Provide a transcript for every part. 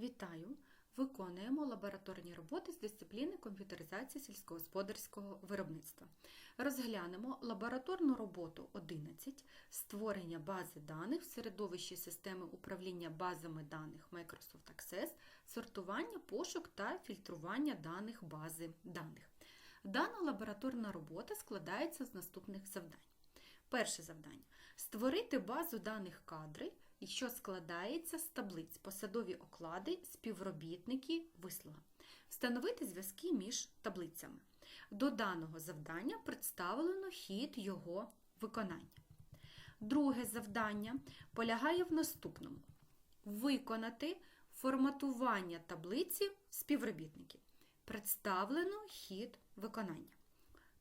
Вітаю! Виконуємо лабораторні роботи з дисципліни комп'ютеризації сільськогосподарського виробництва. Розглянемо лабораторну роботу 11 створення бази даних в середовищі системи управління базами даних Microsoft Access, сортування, пошук та фільтрування даних бази даних. Дана лабораторна робота складається з наступних завдань. Перше завдання створити базу даних кадри, що складається з таблиць, посадові оклади, співробітники, вислуга. Встановити зв'язки між таблицями. До даного завдання представлено хід його виконання. Друге завдання полягає в наступному: виконати форматування таблиці співробітників. Представлено хід виконання.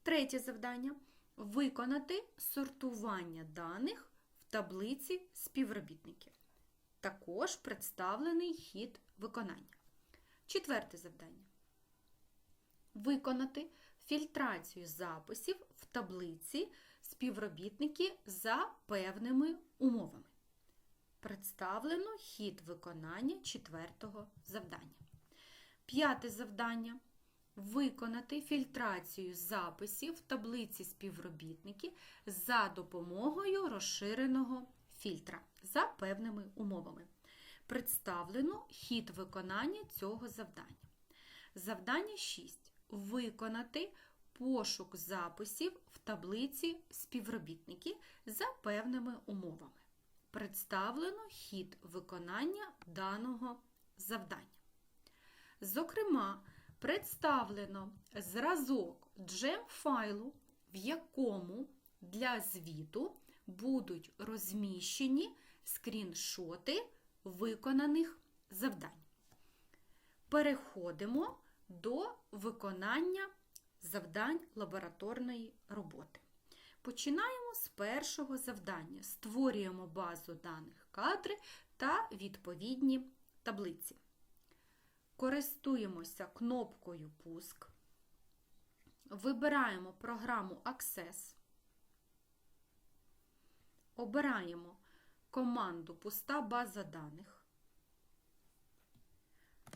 Третє завдання виконати сортування даних таблиці співробітників. Також представлений хід виконання. Четверте завдання. Виконати фільтрацію записів в таблиці співробітники за певними умовами. Представлено хід виконання четвертого завдання. П'яте завдання виконати фільтрацію записів в таблиці співробітники за допомогою розширеного фільтра за певними умовами. Представлено хід виконання цього завдання. Завдання 6. Виконати пошук записів в таблиці співробітники за певними умовами. Представлено хід виконання даного завдання. Зокрема, представлено зразок джем файлу, в якому для звіту будуть розміщені скріншоти виконаних завдань. Переходимо до виконання завдань лабораторної роботи. Починаємо з першого завдання. Створюємо базу даних кадри та відповідні таблиці. Користуємося кнопкою Пуск. Вибираємо програму Access. Обираємо команду Пуста база даних.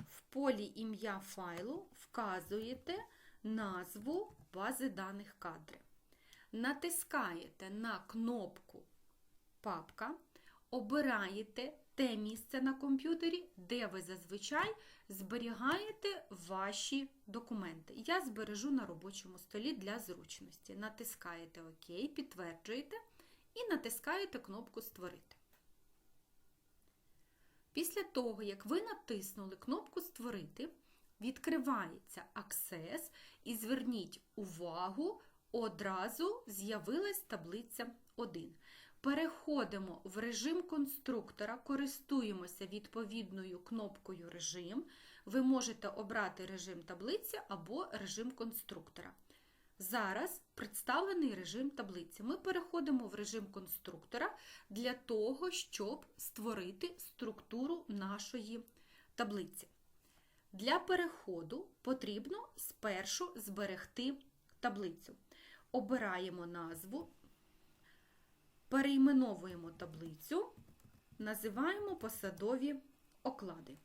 В полі ім'я файлу вказуєте назву бази даних кадри. Натискаєте на кнопку Папка, обираєте те місце на комп'ютері, де ви зазвичай зберігаєте ваші документи. Я збережу на робочому столі для зручності. Натискаєте ОК, підтверджуєте і натискаєте кнопку Створити. Після того, як ви натиснули кнопку Створити, відкривається Access і зверніть увагу, одразу з'явилась таблиця 1. Переходимо в режим конструктора, користуємося відповідною кнопкою Режим. Ви можете обрати режим таблиці або режим конструктора. Зараз представлений режим таблиці. Ми переходимо в режим конструктора для того, щоб створити структуру нашої таблиці. Для переходу потрібно спершу зберегти таблицю. Обираємо назву. Перейменовуємо таблицю, називаємо посадові оклади.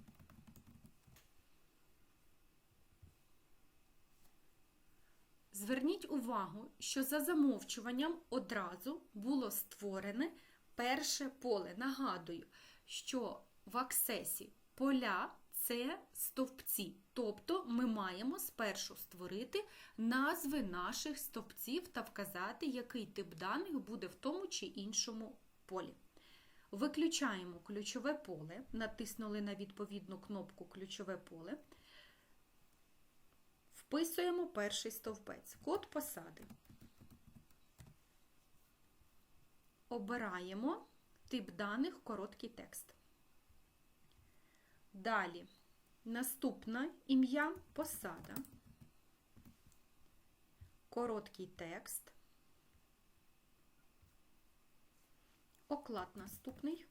Зверніть увагу, що за замовчуванням одразу було створене перше поле. Нагадую, що в аксесі поля це стовпці. Тобто ми маємо спершу створити назви наших стовпців та вказати, який тип даних буде в тому чи іншому полі. Виключаємо ключове поле, натиснули на відповідну кнопку Ключове поле. Вписуємо перший стовпець. Код посади. Обираємо тип даних короткий текст. Далі наступне ім'я посада, короткий текст, оклад наступний.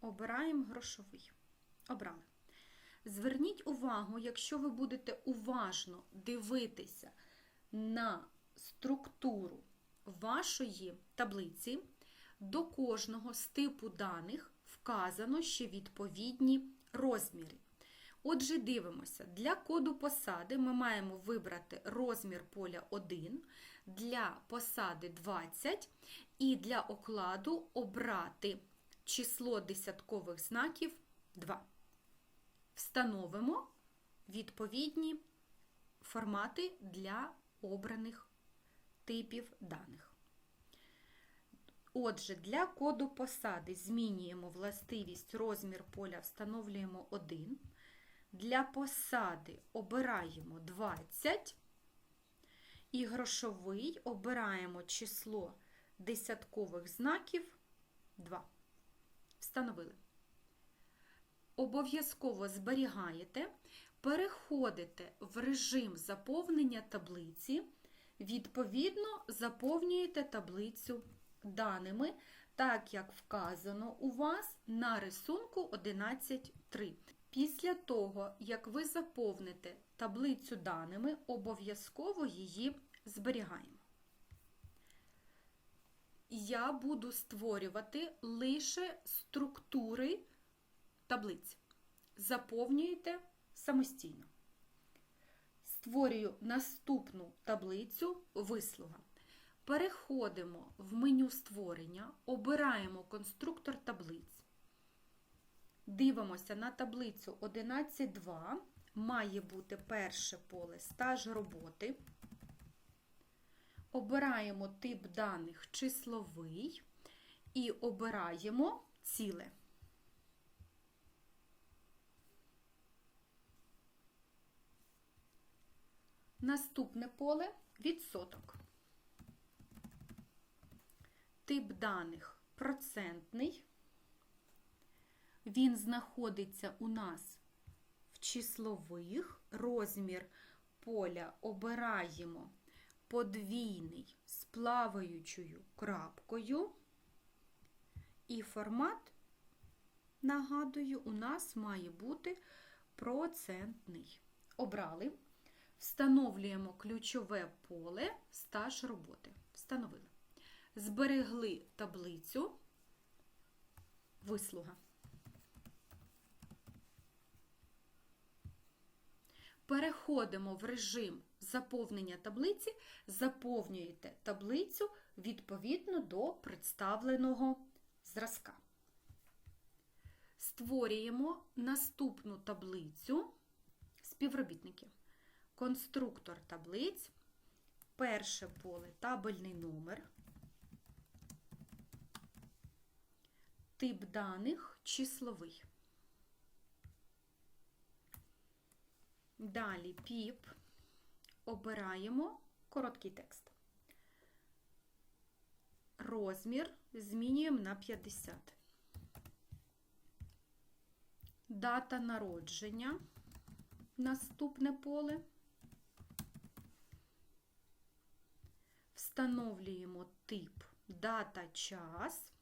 Обираємо грошовий. Обрали. Зверніть увагу, якщо ви будете уважно дивитися на структуру вашої таблиці, до кожного з типу даних вказано ще відповідні розміри. Отже, дивимося, для коду посади ми маємо вибрати розмір поля 1, для посади 20 і для окладу обрати число десяткових знаків 2. Встановимо відповідні формати для обраних типів даних. Отже, для коду посади змінюємо властивість розмір поля, встановлюємо 1. Для посади обираємо 20 і грошовий обираємо число десяткових знаків 2. Встановили. Обов'язково зберігаєте, переходите в режим заповнення таблиці, відповідно заповнюєте таблицю даними, так як вказано у вас на рисунку 11.3. Після того, як ви заповните таблицю даними, обов'язково її зберігаємо. Я буду створювати лише структури таблиць. Заповнюєте самостійно. Створюю наступну таблицю вислуга. Переходимо в меню створення, обираємо конструктор таблиць. Дивимося на таблицю 11.2. Має бути перше поле стаж роботи. Обираємо тип даних числовий і обираємо ціле. Наступне поле відсоток. Тип даних процентний. Він знаходиться у нас в числових. Розмір поля обираємо подвійний з плаваючою крапкою. І формат, нагадую, у нас має бути процентний. Обрали. Встановлюємо ключове поле стаж роботи. Встановили. Зберегли таблицю вислуга. Переходимо в режим заповнення таблиці, заповнюєте таблицю відповідно до представленого зразка. Створюємо наступну таблицю співробітників. Конструктор таблиць, перше поле табельний номер, тип даних числовий. Далі піп, обираємо короткий текст. Розмір змінюємо на 50. Дата народження. Наступне поле. Встановлюємо тип дата час.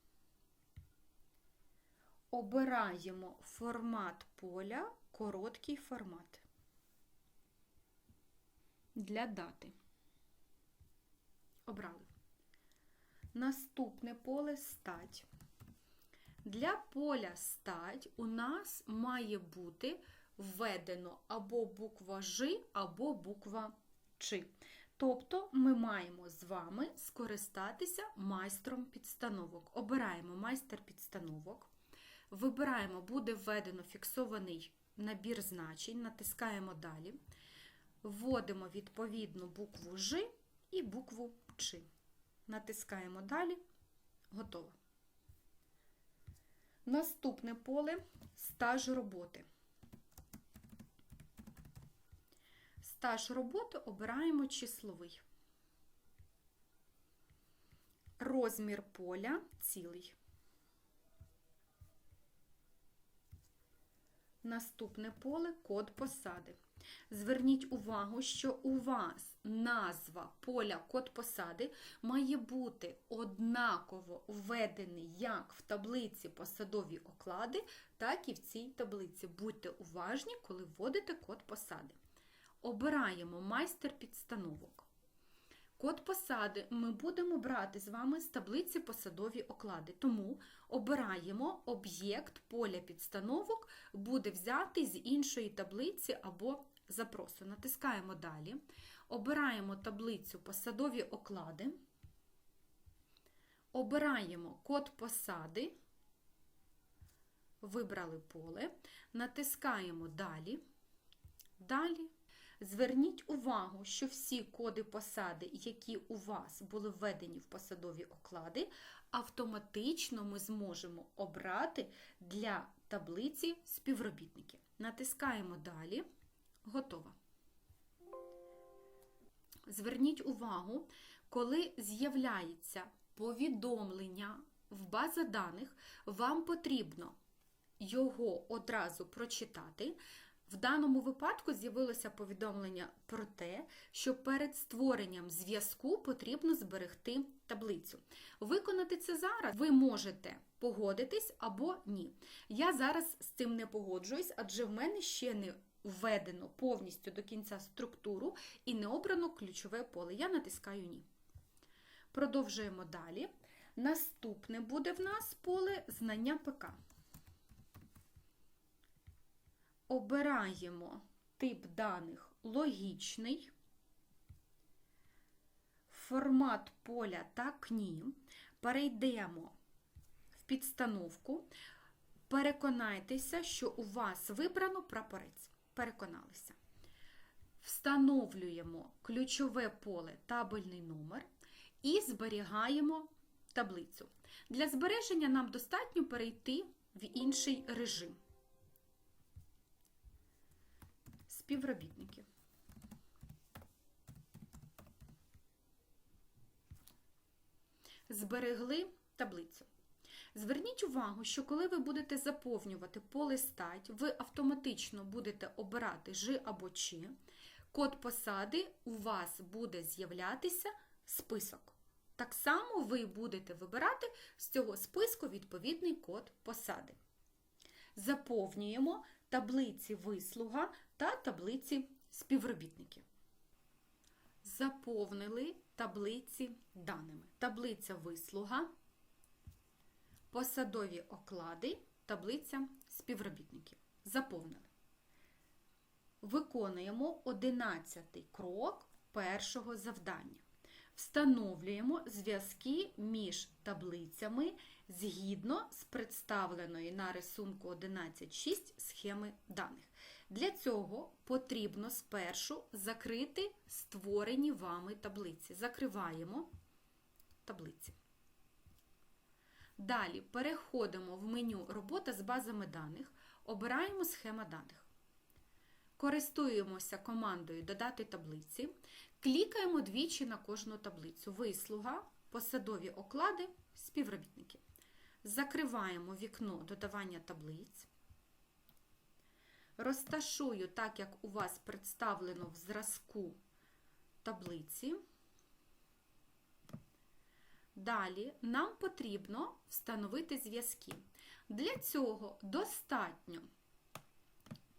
Обираємо формат поля, короткий формат для дати. Обрали. Наступне поле стать. Для поля стать у нас має бути введено або буква Ж, або буква Ч. Тобто ми маємо з вами скористатися майстром підстановок. Обираємо майстер підстановок. Вибираємо, буде введено фіксований набір значень, натискаємо далі. Вводимо відповідну букву Ж і букву Ч. Натискаємо далі. Готово. Наступне поле стаж роботи. Стаж роботи обираємо числовий. Розмір поля цілий. Наступне поле код посади. Зверніть увагу, що у вас назва поля код посади має бути однаково введений як в таблиці посадові оклади, так і в цій таблиці. Будьте уважні, коли вводите код посади. Обираємо майстер підстановок. Код посади ми будемо брати з вами з таблиці посадові оклади. Тому обираємо об'єкт поля підстановок, буде взятий з іншої таблиці або запросу. Натискаємо далі. Обираємо таблицю посадові оклади. Обираємо код посади. Вибрали поле, натискаємо далі. Далі. Зверніть увагу, що всі коди посади, які у вас були введені в посадові оклади, автоматично ми зможемо обрати для таблиці співробітники. Натискаємо далі. Готово. Зверніть увагу, коли з'являється повідомлення в база даних, вам потрібно його одразу прочитати. В даному випадку з'явилося повідомлення про те, що перед створенням зв'язку потрібно зберегти таблицю. Виконати це зараз ви можете погодитись або ні. Я зараз з цим не погоджуюсь, адже в мене ще не введено повністю до кінця структуру і не обрано ключове поле. Я натискаю ні. Продовжуємо далі. Наступне буде в нас поле знання ПК. Обираємо тип даних логічний, формат поля так ні. Перейдемо в підстановку. Переконайтеся, що у вас вибрано прапорець. Переконалися. Встановлюємо ключове поле табельний номер і зберігаємо таблицю. Для збереження нам достатньо перейти в інший режим. Співробітники. Зберегли таблицю. Зверніть увагу, що коли ви будете заповнювати поле стать, ви автоматично будете обирати «Ж» або «Ч». Код посади у вас буде з'являтися список. Так само ви будете вибирати з цього списку відповідний код посади. Заповнюємо таблиці вислуга та таблиці співробітники. Заповнили таблиці даними. Таблиця вислуга, посадові оклади, таблиця співробітників. Заповнили. Виконуємо 11 крок першого завдання. Встановлюємо зв'язки між таблицями згідно з представленої на рисунку 11.6 схеми даних. Для цього потрібно спершу закрити створені вами таблиці. Закриваємо таблиці. Далі переходимо в меню Робота з базами даних, обираємо схема даних. Користуємося командою Додати таблиці, клікаємо двічі на кожну таблицю. Вислуга, посадові оклади, співробітники. Закриваємо вікно додавання таблиць. Розташую так, як у вас представлено в зразку таблиці. Далі нам потрібно встановити зв'язки. Для цього достатньо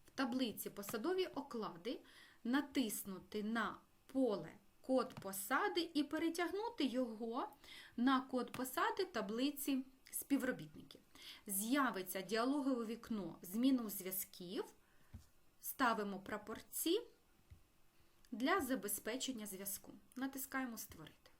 в таблиці посадові оклади натиснути на поле код посади і перетягнути його на код посади таблиці співробітників. З'явиться діалогове вікно зміну зв'язків. Ставимо прапорці для забезпечення зв'язку. Натискаємо Створити.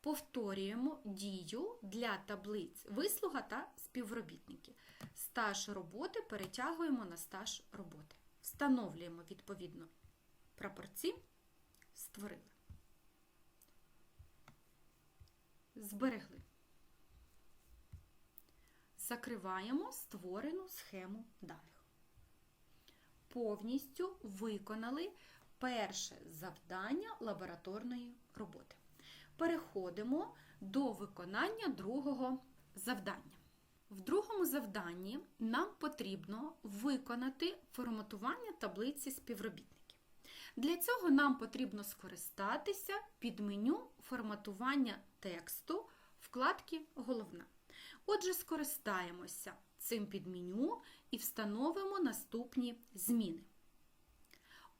Повторюємо дію для таблиць вислуга та співробітники. Стаж роботи перетягуємо на стаж роботи. Встановлюємо відповідно прапорці, створили. Зберегли. Закриваємо створену схему даних повністю виконали перше завдання лабораторної роботи. Переходимо до виконання другого завдання. В другому завданні нам потрібно виконати форматування таблиці співробітників. Для цього нам потрібно скористатися під меню форматування тексту вкладки Головна. Отже, скористаємося цим підменю і встановимо наступні зміни.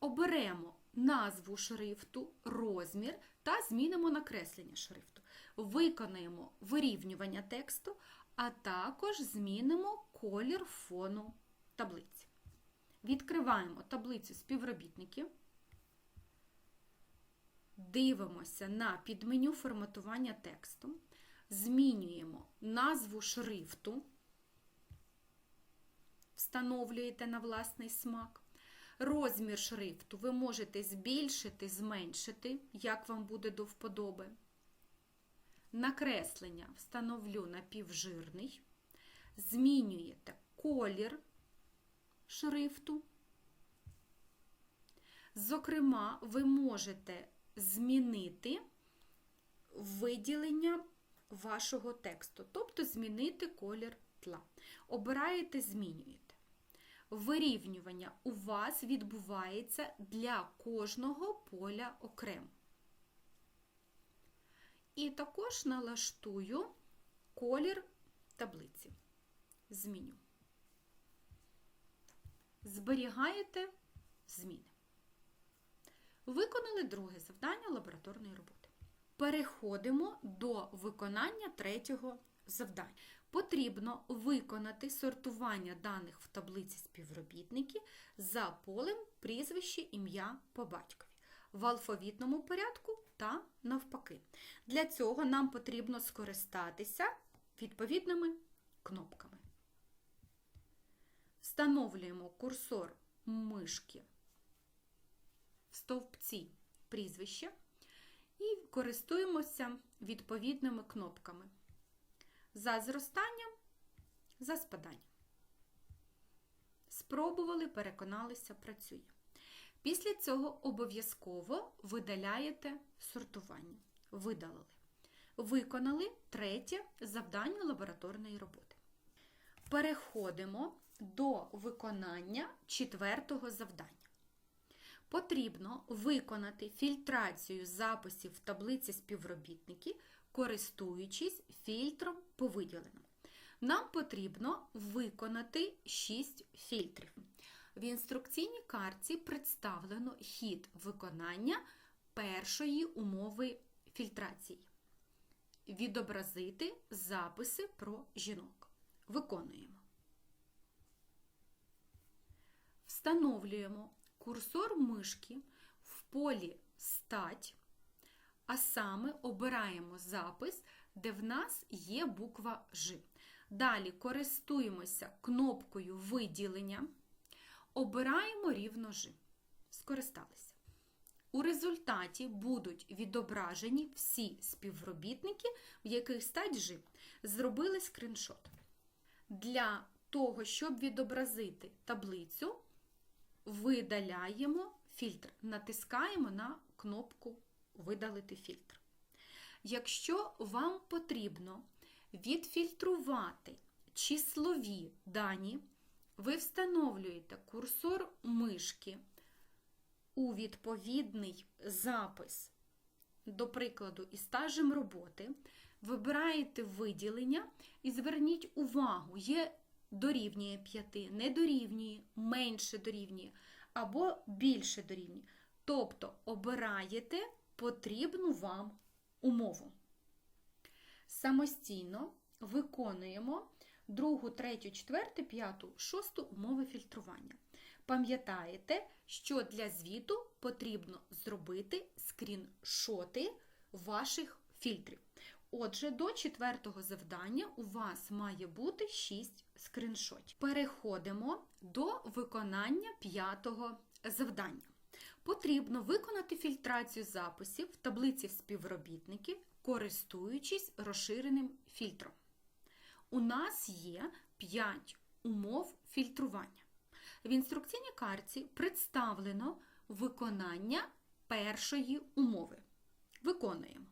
Оберемо назву шрифту, розмір та змінимо накреслення шрифту. Виконаємо вирівнювання тексту, а також змінимо колір фону таблиці. Відкриваємо таблицю співробітників. Дивимося на підменю форматування тексту. Змінюємо назву шрифту, встановлюєте на власний смак. Розмір шрифту ви можете збільшити, зменшити, як вам буде до вподоби. Накреслення встановлю напівжирний. Змінюєте колір шрифту. Зокрема, ви можете змінити виділення вашого тексту, тобто змінити колір тла. Обираєте, змінюєте. Вирівнювання у вас відбувається для кожного поля окремо. І також налаштую колір таблиці. Зміню. Зберігаєте зміни. Виконали друге завдання лабораторної роботи. Переходимо до виконання третього завдання. Потрібно виконати сортування даних в таблиці співробітники за полем прізвище, ім'я по батькові в алфавітному порядку та навпаки. Для цього нам потрібно скористатися відповідними кнопками. Встановлюємо курсор мишки стовпці прізвища і користуємося відповідними кнопками за зростанням, за спаданням. Спробували, переконалися, працює. Після цього обов'язково видаляєте сортування. Видалили. Виконали третє завдання лабораторної роботи. Переходимо до виконання четвертого завдання. Потрібно виконати фільтрацію записів в таблиці співробітники, користуючись фільтром по виділеному. Нам потрібно виконати 6 фільтрів. В інструкційній карті представлено хід виконання першої умови фільтрації. Відобразити записи про жінок. Виконуємо. Встановлюємо курсор мишки в полі Стать, а саме обираємо запис, де в нас є буква Ж. Далі користуємося кнопкою виділення, обираємо рівно Ж. Скористалися. У результаті будуть відображені всі співробітники, в яких стать Ж. Зробили скріншот. Для того, щоб відобразити таблицю, видаляємо фільтр, натискаємо на кнопку Видалити фільтр. Якщо вам потрібно відфільтрувати числові дані, ви встановлюєте курсор мишки у відповідний запис, до прикладу, із стажем роботи, вибираєте виділення і зверніть увагу, є дорівнює 5, не дорівнює, менше дорівнює або більше дорівнює. Тобто обираєте потрібну вам умову. Самостійно виконуємо другу, третю, четверту, п'яту, шосту умови фільтрування. Пам'ятаєте, що для звіту потрібно зробити скріншоти ваших фільтрів. Отже, до четвертого завдання у вас має бути 6 скріншотів. Переходимо до виконання п'ятого завдання. Потрібно виконати фільтрацію записів в таблиці співробітників, користуючись розширеним фільтром. У нас є 5 умов фільтрування. В інструкційній карті представлено виконання першої умови. Виконуємо.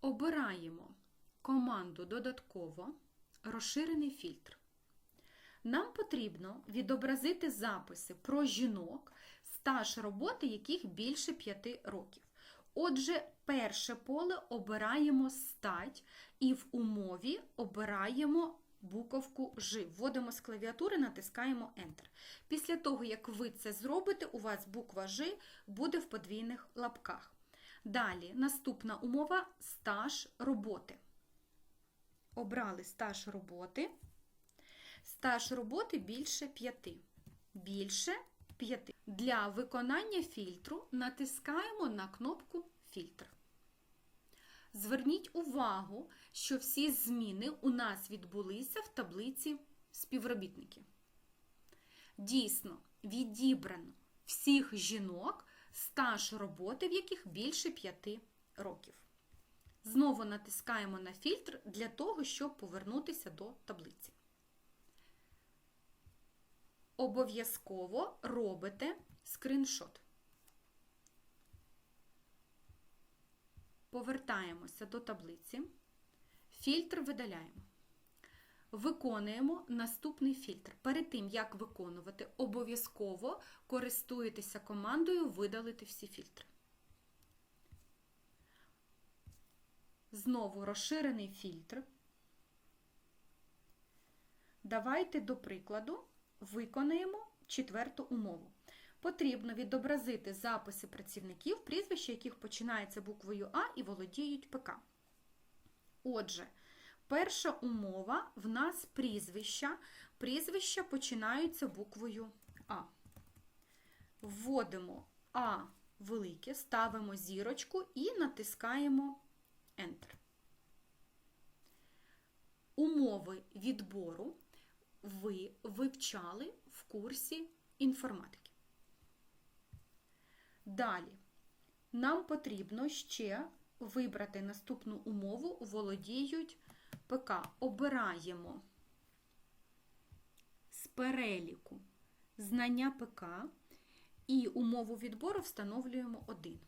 Обираємо команду Додатково розширений фільтр. Нам потрібно відобразити записи про жінок, стаж роботи яких більше 5 років. Отже, перше поле обираємо стать і в умові обираємо буковку Ж. Вводимо з клавіатури, натискаємо Enter. Після того, як ви це зробите, у вас буква Ж буде в подвійних лапках. Далі, наступна умова стаж роботи. Обрали стаж роботи. Стаж роботи більше 5. Більше 5. Для виконання фільтру натискаємо на кнопку Фільтр. Зверніть увагу, що всі зміни у нас відбулися в таблиці співробітники. Дійсно, відібрано всіх жінок, стаж роботи, в яких більше 5 років. Знову натискаємо на фільтр для того, щоб повернутися до таблиці. Обов'язково робите скриншот. Повертаємося до таблиці. Фільтр видаляємо. Виконуємо наступний фільтр. Перед тим, як виконувати, обов'язково користуєтеся командою Видалити всі фільтри. Знову розширений фільтр. Давайте, до прикладу, виконаємо четверту умову. Потрібно відобразити записи працівників, прізвища яких починається буквою А і володіють ПК. Отже, перша умова в нас прізвища. Прізвища починаються буквою А. Вводимо А велике, ставимо зірочку і натискаємо Enter. Умови відбору ви вивчали в курсі інформатики. Далі, нам потрібно ще вибрати наступну умову володіють ПК. Обираємо з переліку знання ПК і умову відбору встановлюємо 1.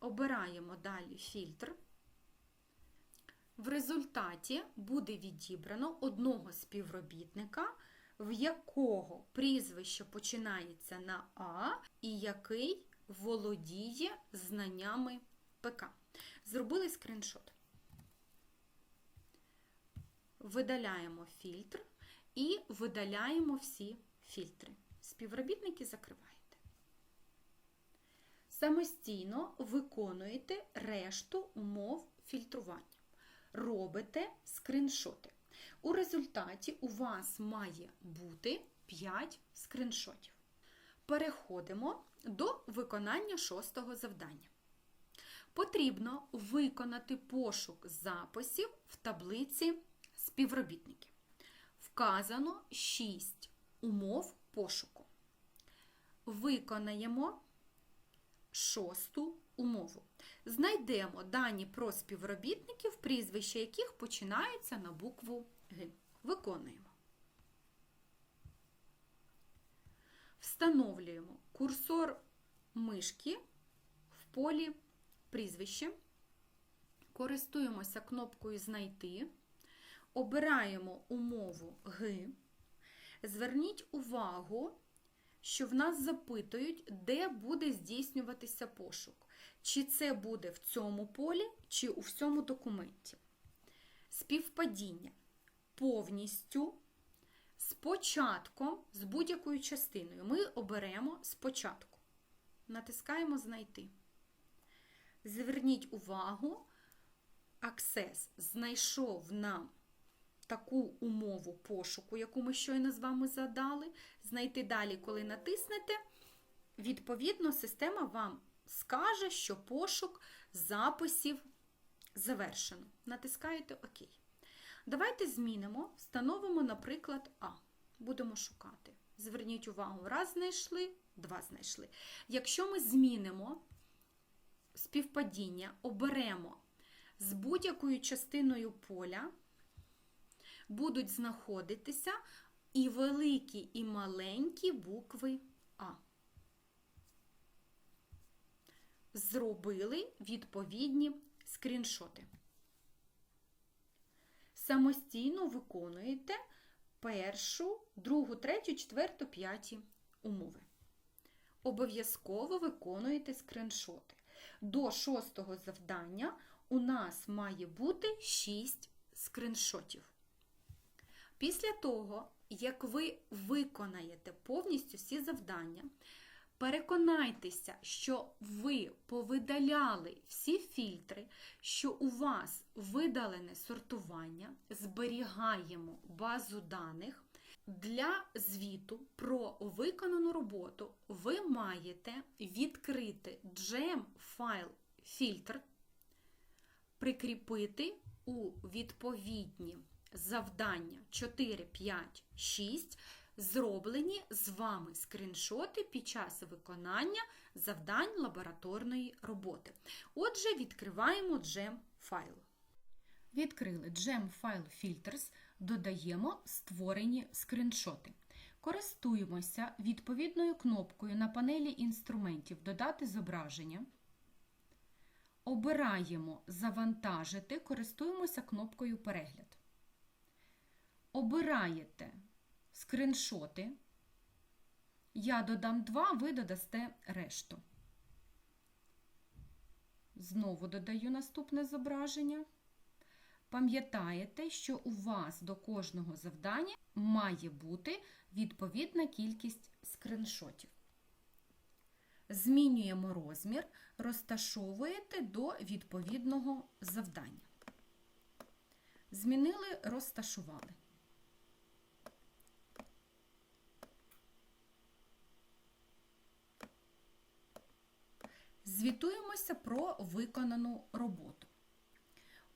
Обираємо далі фільтр. В результаті буде відібрано одного співробітника, в якого прізвище починається на А і який володіє знаннями ПК. Зробили скріншот. Видаляємо фільтр і видаляємо всі фільтри. Співробітники закриваєте. Самостійно виконуєте решту умов фільтрування. Робите скріншоти. У результаті у вас має бути 5 скріншотів. Переходимо до виконання шостого завдання. Потрібно виконати пошук записів в таблиці співробітників. Вказано 6 умов пошуку. Виконаємо шосту умову. Знайдемо дані про співробітників, прізвища яких починаються на букву Г. Виконуємо. Встановлюємо курсор мишки в полі прізвище. Користуємося кнопкою Знайти. Обираємо умову Г. Зверніть увагу, що в нас запитують, де буде здійснюватися пошук. Чи це буде в цьому полі, чи у всьому документі. Співпадіння повністю з початком, з будь-якою частиною. Ми оберемо спочатку. Натискаємо Знайти. Зверніть увагу, Access знайшов нам таку умову пошуку, яку ми щойно з вами задали. Знайти далі, коли натиснете, відповідно, система вам скаже, що пошук записів завершено. Натискаєте ОК. Давайте змінимо, встановимо, наприклад, А. Будемо шукати. Зверніть увагу, раз знайшли, два знайшли. Якщо ми змінимо співпадіння, оберемо з будь-якою частиною поля, будуть знаходитися і великі, і маленькі букви А. Зробили відповідні скріншоти. Самостійно виконуєте першу, другу, третю, четверту, п'яті умови. Обов'язково виконуєте скріншоти. До шостого завдання у нас має бути 6 скріншотів. Після того, як ви виконаєте повністю всі завдання, переконайтеся, що ви повидаляли всі фільтри, що у вас видалене сортування, зберігаємо базу даних. Для звіту про виконану роботу ви маєте відкрити gem файл фільтр, прикріпити у відповідні завдання 4, 5, 6, зроблені з вами скріншоти під час виконання завдань лабораторної роботи. Отже, відкриваємо gem файл. Відкрили Gem File Filters, додаємо створені скріншоти. Користуємося відповідною кнопкою на панелі інструментів Додати зображення. Обираємо Завантажити, користуємося кнопкою Перегляд. Обираєте скріншоти. Я додам два, ви додасте решту. Знову додаю наступне зображення. Пам'ятаєте, що у вас до кожного завдання має бути відповідна кількість скріншотів. Змінюємо розмір, розташовуєте до відповідного завдання. Змінили, розташували. Звітуємося про виконану роботу.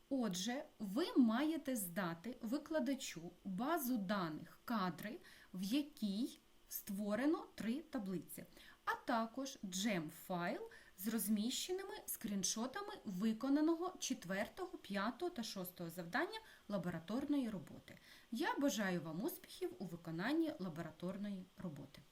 Отже, ви маєте здати викладачу базу даних кадри, в якій створено три таблиці, а також gem файл з розміщеними скріншотами виконаного 4, 5 та 6 завдання лабораторної роботи. Я бажаю вам успіхів у виконанні лабораторної роботи.